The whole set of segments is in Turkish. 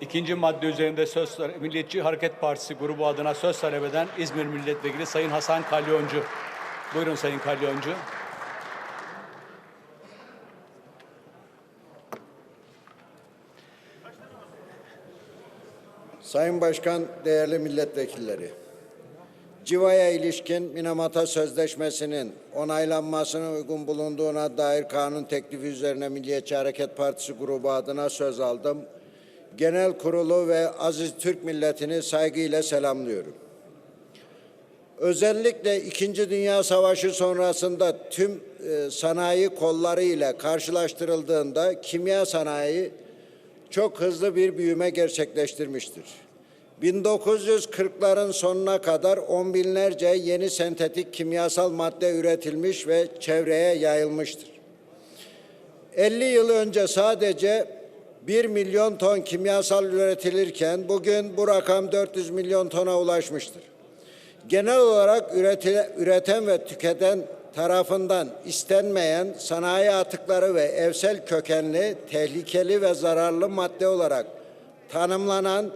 İkinci madde üzerinde söz Milliyetçi Hareket Partisi grubu adına söz talep eden İzmir Milletvekili Sayın Hasan Kalyoncu. Buyurun Sayın Kalyoncu. Sayın Başkan, değerli milletvekilleri. Civa'ya ilişkin Minamata Sözleşmesi'nin onaylanmasına uygun bulunduğuna dair kanun teklifi üzerine Milliyetçi Hareket Partisi grubu adına söz aldım. Genel kurulu ve aziz Türk milletini saygıyla selamlıyorum. Özellikle İkinci Dünya Savaşı sonrasında tüm e, sanayi kolları ile karşılaştırıldığında kimya sanayi çok hızlı bir büyüme gerçekleştirmiştir. 1940'ların sonuna kadar on binlerce yeni sentetik kimyasal madde üretilmiş ve çevreye yayılmıştır. 50 yıl önce sadece 1 milyon ton kimyasal üretilirken bugün bu rakam 400 milyon tona ulaşmıştır. Genel olarak üreti- üreten ve tüketen tarafından istenmeyen sanayi atıkları ve evsel kökenli, tehlikeli ve zararlı madde olarak tanımlanan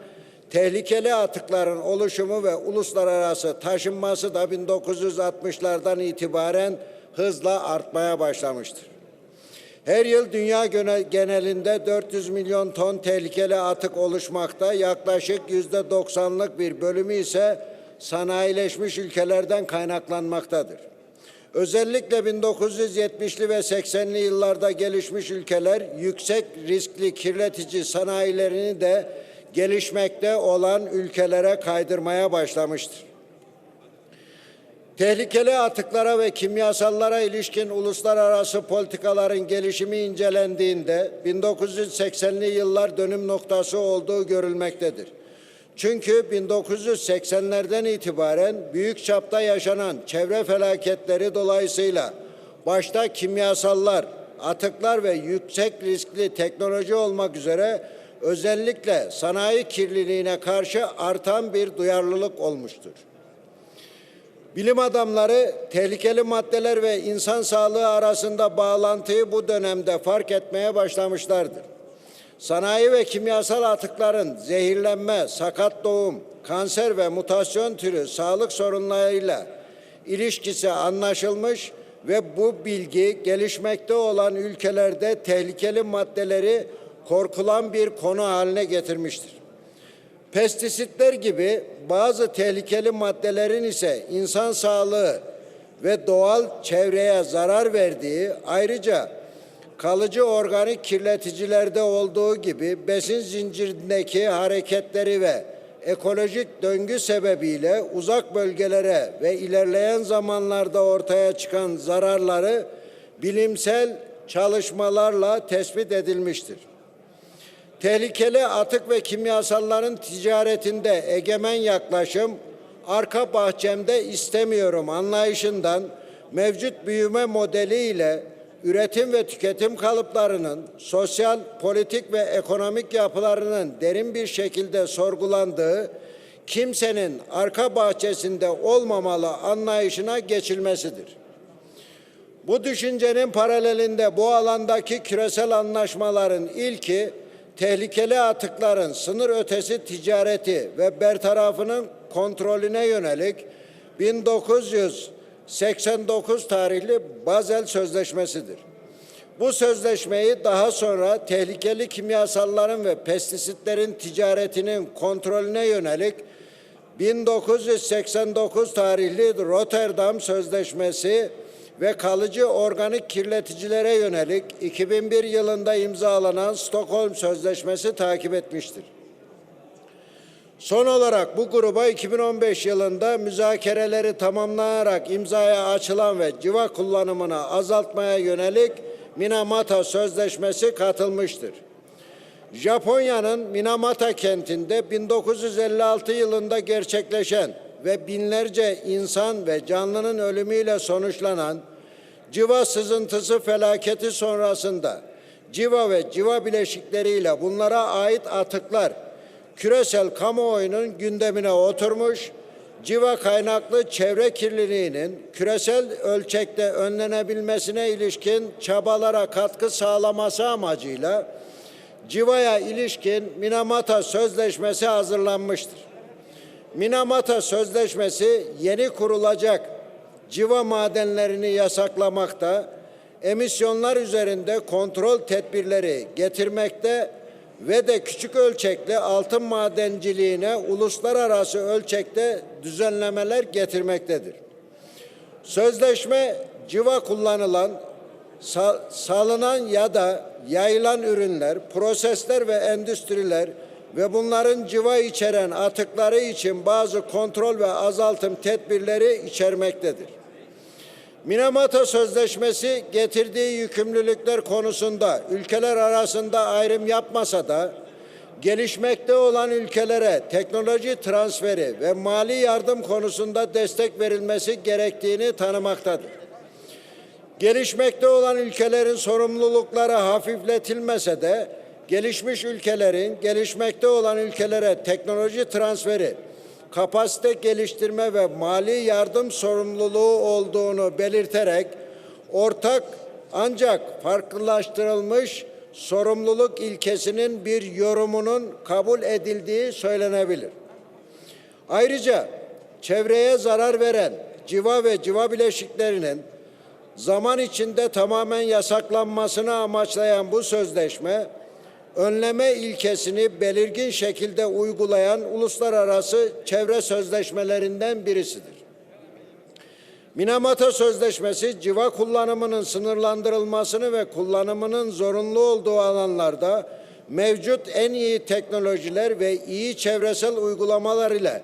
tehlikeli atıkların oluşumu ve uluslararası taşınması da 1960'lardan itibaren hızla artmaya başlamıştır. Her yıl dünya genelinde 400 milyon ton tehlikeli atık oluşmakta. Yaklaşık yüzde 90'lık bir bölümü ise sanayileşmiş ülkelerden kaynaklanmaktadır. Özellikle 1970'li ve 80'li yıllarda gelişmiş ülkeler yüksek riskli kirletici sanayilerini de gelişmekte olan ülkelere kaydırmaya başlamıştır. Tehlikeli atıklara ve kimyasallara ilişkin uluslararası politikaların gelişimi incelendiğinde 1980'li yıllar dönüm noktası olduğu görülmektedir. Çünkü 1980'lerden itibaren büyük çapta yaşanan çevre felaketleri dolayısıyla başta kimyasallar, atıklar ve yüksek riskli teknoloji olmak üzere özellikle sanayi kirliliğine karşı artan bir duyarlılık olmuştur. Bilim adamları tehlikeli maddeler ve insan sağlığı arasında bağlantıyı bu dönemde fark etmeye başlamışlardır. Sanayi ve kimyasal atıkların zehirlenme, sakat doğum, kanser ve mutasyon türü sağlık sorunlarıyla ilişkisi anlaşılmış ve bu bilgi gelişmekte olan ülkelerde tehlikeli maddeleri korkulan bir konu haline getirmiştir. Pestisitler gibi bazı tehlikeli maddelerin ise insan sağlığı ve doğal çevreye zarar verdiği ayrıca kalıcı organik kirleticilerde olduğu gibi besin zincirindeki hareketleri ve ekolojik döngü sebebiyle uzak bölgelere ve ilerleyen zamanlarda ortaya çıkan zararları bilimsel çalışmalarla tespit edilmiştir. Tehlikeli atık ve kimyasalların ticaretinde egemen yaklaşım arka bahçemde istemiyorum anlayışından mevcut büyüme modeliyle üretim ve tüketim kalıplarının sosyal, politik ve ekonomik yapılarının derin bir şekilde sorgulandığı kimsenin arka bahçesinde olmamalı anlayışına geçilmesidir. Bu düşüncenin paralelinde bu alandaki küresel anlaşmaların ilki tehlikeli atıkların sınır ötesi ticareti ve bertarafının kontrolüne yönelik 1989 tarihli Bazel Sözleşmesi'dir. Bu sözleşmeyi daha sonra tehlikeli kimyasalların ve pestisitlerin ticaretinin kontrolüne yönelik 1989 tarihli Rotterdam Sözleşmesi ve kalıcı organik kirleticilere yönelik 2001 yılında imzalanan Stockholm Sözleşmesi takip etmiştir. Son olarak bu gruba 2015 yılında müzakereleri tamamlanarak imzaya açılan ve civa kullanımını azaltmaya yönelik Minamata Sözleşmesi katılmıştır. Japonya'nın Minamata kentinde 1956 yılında gerçekleşen ve binlerce insan ve canlının ölümüyle sonuçlanan civa sızıntısı felaketi sonrasında civa ve civa bileşikleriyle bunlara ait atıklar küresel kamuoyunun gündemine oturmuş, civa kaynaklı çevre kirliliğinin küresel ölçekte önlenebilmesine ilişkin çabalara katkı sağlaması amacıyla Civa'ya ilişkin Minamata Sözleşmesi hazırlanmıştır. Minamata Sözleşmesi yeni kurulacak civa madenlerini yasaklamakta, emisyonlar üzerinde kontrol tedbirleri getirmekte ve de küçük ölçekli altın madenciliğine uluslararası ölçekte düzenlemeler getirmektedir. Sözleşme civa kullanılan, sa- salınan ya da yayılan ürünler, prosesler ve endüstriler ve bunların civa içeren atıkları için bazı kontrol ve azaltım tedbirleri içermektedir. Minamata Sözleşmesi getirdiği yükümlülükler konusunda ülkeler arasında ayrım yapmasa da gelişmekte olan ülkelere teknoloji transferi ve mali yardım konusunda destek verilmesi gerektiğini tanımaktadır. Gelişmekte olan ülkelerin sorumlulukları hafifletilmese de gelişmiş ülkelerin gelişmekte olan ülkelere teknoloji transferi, kapasite geliştirme ve mali yardım sorumluluğu olduğunu belirterek ortak ancak farklılaştırılmış sorumluluk ilkesinin bir yorumunun kabul edildiği söylenebilir. Ayrıca çevreye zarar veren civa ve civa bileşiklerinin zaman içinde tamamen yasaklanmasını amaçlayan bu sözleşme, önleme ilkesini belirgin şekilde uygulayan uluslararası çevre sözleşmelerinden birisidir. Minamata Sözleşmesi civa kullanımının sınırlandırılmasını ve kullanımının zorunlu olduğu alanlarda mevcut en iyi teknolojiler ve iyi çevresel uygulamalar ile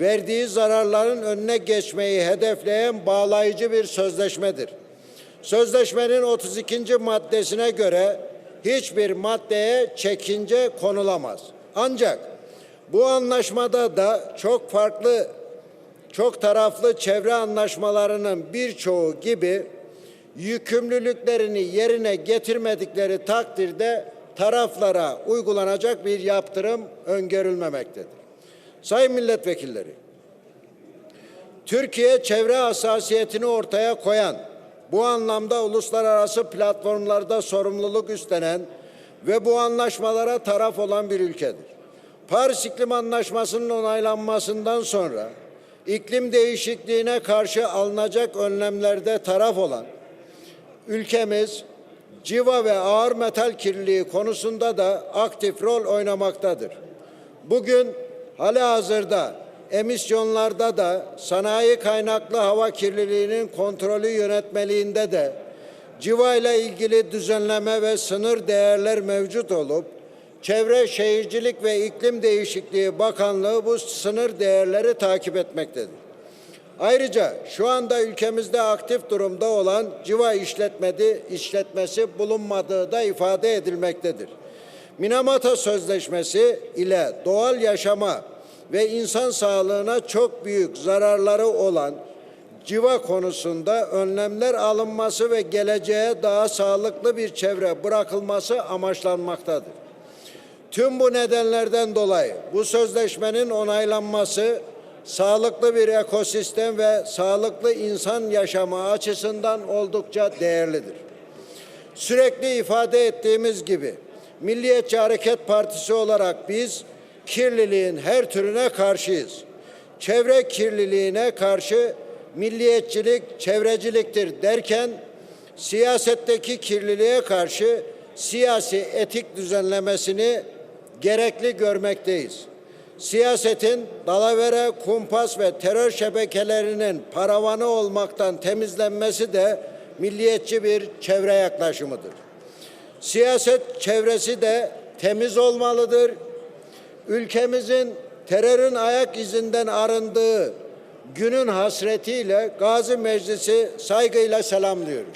verdiği zararların önüne geçmeyi hedefleyen bağlayıcı bir sözleşmedir. Sözleşmenin 32. maddesine göre hiçbir maddeye çekince konulamaz. Ancak bu anlaşmada da çok farklı çok taraflı çevre anlaşmalarının birçoğu gibi yükümlülüklerini yerine getirmedikleri takdirde taraflara uygulanacak bir yaptırım öngörülmemektedir. Sayın milletvekilleri, Türkiye çevre hassasiyetini ortaya koyan, bu anlamda uluslararası platformlarda sorumluluk üstlenen ve bu anlaşmalara taraf olan bir ülkedir. Paris İklim Anlaşması'nın onaylanmasından sonra iklim değişikliğine karşı alınacak önlemlerde taraf olan ülkemiz civa ve ağır metal kirliliği konusunda da aktif rol oynamaktadır. Bugün halihazırda emisyonlarda da sanayi kaynaklı hava kirliliğinin kontrolü yönetmeliğinde de civa ile ilgili düzenleme ve sınır değerler mevcut olup Çevre Şehircilik ve İklim Değişikliği Bakanlığı bu sınır değerleri takip etmektedir. Ayrıca şu anda ülkemizde aktif durumda olan civa işletmedi, işletmesi bulunmadığı da ifade edilmektedir. Minamata Sözleşmesi ile doğal yaşama ve insan sağlığına çok büyük zararları olan civa konusunda önlemler alınması ve geleceğe daha sağlıklı bir çevre bırakılması amaçlanmaktadır. Tüm bu nedenlerden dolayı bu sözleşmenin onaylanması sağlıklı bir ekosistem ve sağlıklı insan yaşamı açısından oldukça değerlidir. Sürekli ifade ettiğimiz gibi Milliyetçi Hareket Partisi olarak biz kirliliğin her türüne karşıyız. Çevre kirliliğine karşı milliyetçilik, çevreciliktir derken siyasetteki kirliliğe karşı siyasi etik düzenlemesini gerekli görmekteyiz. Siyasetin dalavere, kumpas ve terör şebekelerinin paravanı olmaktan temizlenmesi de milliyetçi bir çevre yaklaşımıdır. Siyaset çevresi de temiz olmalıdır. Ülkemizin terörün ayak izinden arındığı günün hasretiyle Gazi Meclisi saygıyla selamlıyorum.